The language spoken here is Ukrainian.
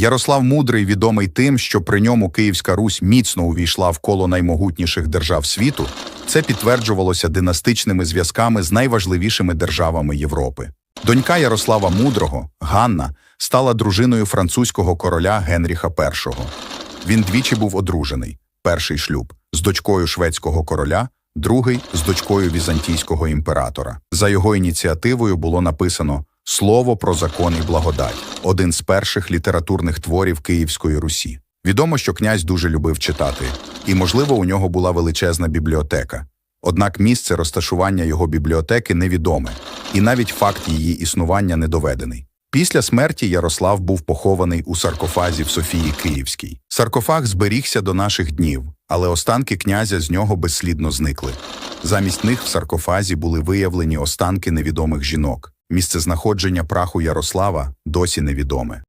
Ярослав Мудрий відомий тим, що при ньому Київська Русь міцно увійшла в коло наймогутніших держав світу. Це підтверджувалося династичними зв'язками з найважливішими державами Європи. Донька Ярослава Мудрого, Ганна, стала дружиною французького короля Генріха І. Він двічі був одружений: перший шлюб з дочкою шведського короля, другий з дочкою візантійського імператора. За його ініціативою було написано Слово про закон і благодать один з перших літературних творів Київської Русі. Відомо, що князь дуже любив читати, і, можливо, у нього була величезна бібліотека. Однак місце розташування його бібліотеки невідоме, і навіть факт її існування не доведений. Після смерті Ярослав був похований у саркофазі в Софії Київській. Саркофаг зберігся до наших днів, але останки князя з нього безслідно зникли. Замість них в саркофазі були виявлені останки невідомих жінок. Місце знаходження праху Ярослава досі невідоме.